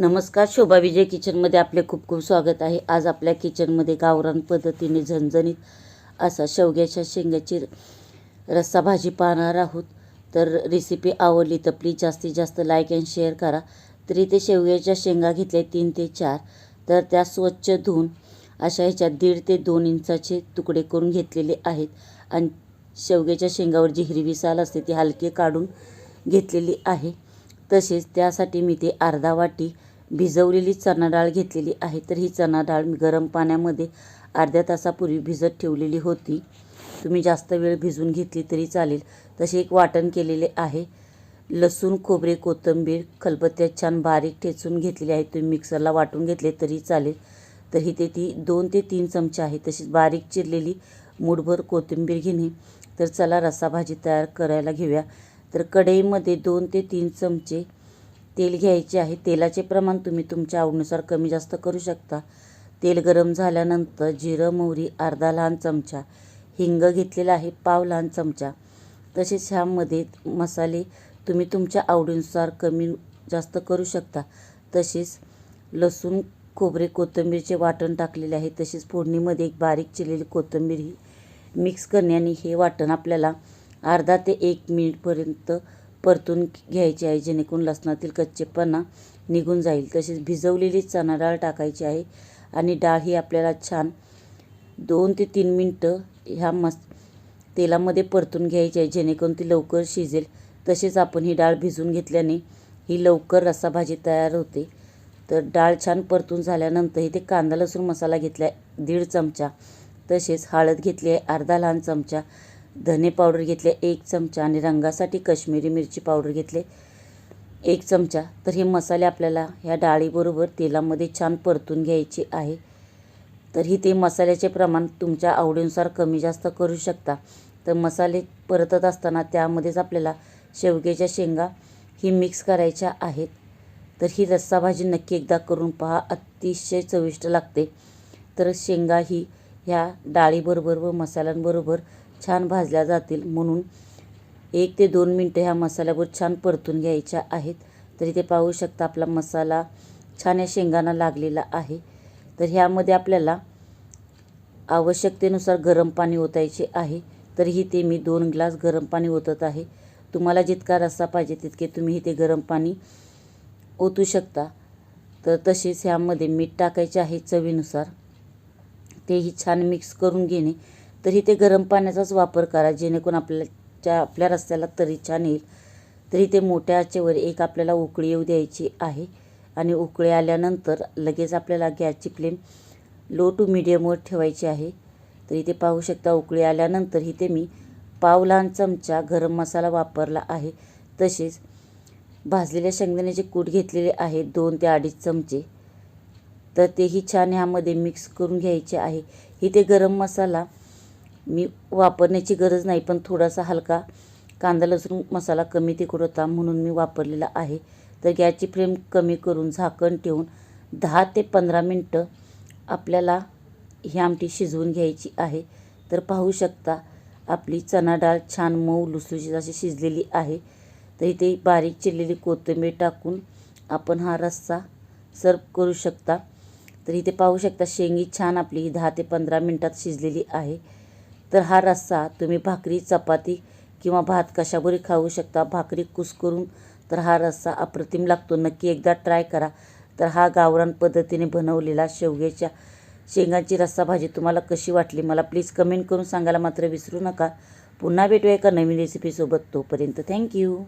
नमस्कार शोभा विजय किचनमध्ये आपले खूप खूप स्वागत आहे. आज आपल्या किचनमध्ये गावरान पद्धतीने झणझणीत असा शेवग्याच्या शेंगाची रस्सा भाजी पाहणार आहोत. तर रेसिपी आवडली तर प्लीज जास्तीत जास्त लाईक अँड शेअर करा. तरी ते शेवग्याच्या शेंगा घेतल्या तीन ते चार. तर त्या स्वच्छ धुवून अशा ह्याच्यात दीड ते दोन इंचाचे तुकडे करून घेतलेले आहेत. आणि शेवग्याच्या शेंगावर जी हिरवी साल असते ती हलकी काढून घेतलेली आहे. तसेच त्यासाठी मी ते अर्धा वाटी भिजवलेली चणा डाळ घेतलेली आहे. तर ही चणा डाळ मी गरम पाण्यामध्ये अर्ध्या तासापूर्वी भिजत ठेवलेली होती. तुम्ही जास्त वेळ भिजवून घेतली तरी चालेल. तसे एक वाटण केलेले आहे. लसूण खोबरे कोथिंबीर खलबत्त्या छान बारीक ठेचून घेतलेली आहे. तुम्ही मिक्सरला वाटून घेतले तरी चालेल. तर ते ती दोन ते तीन चमचे आहे. तशीच बारीक चिरलेली मुठभर कोथिंबीर घेणे. तर चला रसाभाजी तयार करायला घेऊया. तर कढईमध्ये दोन ते तीन चमचे तेल घ्यायचे आहे. तेलाचे प्रमाण तुम्ही तुमच्या आवडीनुसार कमी जास्त करू शकता. तेल गरम झाल्यानंतर जिरं मोहरी अर्धा लहान चमचा हिंग घेतलेला आहे पाव लहान चमचा. तसेच ह्यामध्ये मसाले तुम्ही तुमच्या आवडीनुसार कमी जास्त करू शकता. तसेच लसूण खोबरे कोथिंबीरचे वाटण टाकलेले आहे. तसेच फोडणीमध्ये एक बारीक चिरलेली कोथिंबीर ही मिक्स करण्याने हे वाटण आपल्याला अर्धा ते एक मिनिटपर्यंत परतून घ्यायची आहे जेणेकरून लसणातील कच्चेपणा निघून जाईल. तसेच भिजवलेली चणा डाळ टाकायची आहे आणि डाळ ही आपल्याला छान दोन ते तीन मिनटं ह्या मस तेलामध्ये परतून घ्यायची आहे जेणेकरून ती लवकर शिजेल. तसेच आपण ही डाळ भिजून घेतल्याने ही लवकर रस्सा भाजी तयार होते. तर डाळ छान परतून झाल्यानंतर इथे कांदा लसूण मसाला घेतला आहे दीड चमचा तसेच हळद घेतली आहे अर्धा लहान चमचा धने पावडर घेतले एक चमचा आणि रंगासाठी कश्मीरी मिरची पावडर घेतले एक चमचा. तर हे मसाले आपल्याला ह्या डाळीबरोबर तेलामध्ये छान परतून घ्यायचे आहे. तर ही ते मसाल्याचे प्रमाण तुमच्या आवडीनुसार कमी जास्त करू शकता. तर मसाले परतत असताना त्यामध्येच आपल्याला शेवग्याच्या शेंगा ही मिक्स करायच्या आहेत. तर ही रस्सा भाजी नक्की एकदा करून पहा अतिशय चविष्ट लागते. तर शेंगा ही ह्या डाळीबरोबर व मसाल्यांबरोबर छान भाजल्या जातील म्हणून एक ते दोन मिनटं ह्या मसाल्यावर छान परतून घ्यायच्या आहेत. तर इथे पाहू शकता आपला मसाला छान या शेंगांना लागलेला आहे. तर ह्यामध्ये आपल्याला आवश्यकतेनुसार गरम पाणी ओतायचे आहे. तरीही ते मी दोन ग्लास गरम पाणी ओतत आहे. तुम्हाला जितका रस्सा पाहिजे तितके तुम्ही इथे गरम पाणी ओतू शकता. तर तसेच ह्यामध्ये मीठ टाकायचे आहे चवीनुसार. तेही छान मिक्स करून घेणे. तर इथे गरम पाण्याचाच वापर करा जेणेकरून आपल्याच्या आपल्या रस्त्याला तरी छान येईल. तर इथे मोठ्या आचेवर एक आपल्याला उकळी येऊ द्यायची आहे आणि उकळी आल्यानंतर लगेच आपल्याला गॅसची फ्लेम लो टू मिडियमवर ठेवायची आहे. तर इथे पाहू शकता उकळी आल्यानंतर इथे मी पाव लहान चमचा गरम मसाला वापरला आहे. तसेच भाजलेल्या शेंगदाण्याचे कूट घेतलेले आहे दोन ते अडीच चमचे. तर तेही छान ह्यामध्ये मिक्स करून घ्यायचे आहे. इथे गरम मसाला मी वापरण्याची गरज नाही पण थोडासा हलका कांदा लसूण मसाला कमी तिखट होता म्हणून मी वापरलेला आहे. तर गॅसची फ्लेम कमी करून झाकण ठेवून दहा ते पंधरा मिनटं आपल्याला ही आमटी शिजवून घ्यायची आहे. तर पाहू शकता आपली चणा डाळ छान मऊ लुसलुशीत अशी शिजलेली आहे. तर इथे बारीक चिरलेली कोथिंबीर टाकून आपण हा रस्सा सर्व करू शकता. तर इथे पाहू शकता शेंगी छान आपली दहा ते पंधरा मिनटात शिजलेली आहे. तर हा रस्सा तुम्ही भाकरी चपाती किंवा भात कशावरही खाऊ शकता? भाकरी कुस करून तर हा रस्सा अप्रतिम लागतो. नक्की एकदा ट्राय करा. तर हा गावरान पद्धतीने बनवलेला शेवग्याच्या शेंगांची रस्सा भाजी तुम्हाला कशी वाटली? मला प्लीज कमेंट करून सांगायला मात्र विसरू नका. पुन्हा भेटूया एका नवीन रेसिपीसोबत तोपर्यंत थँक्यू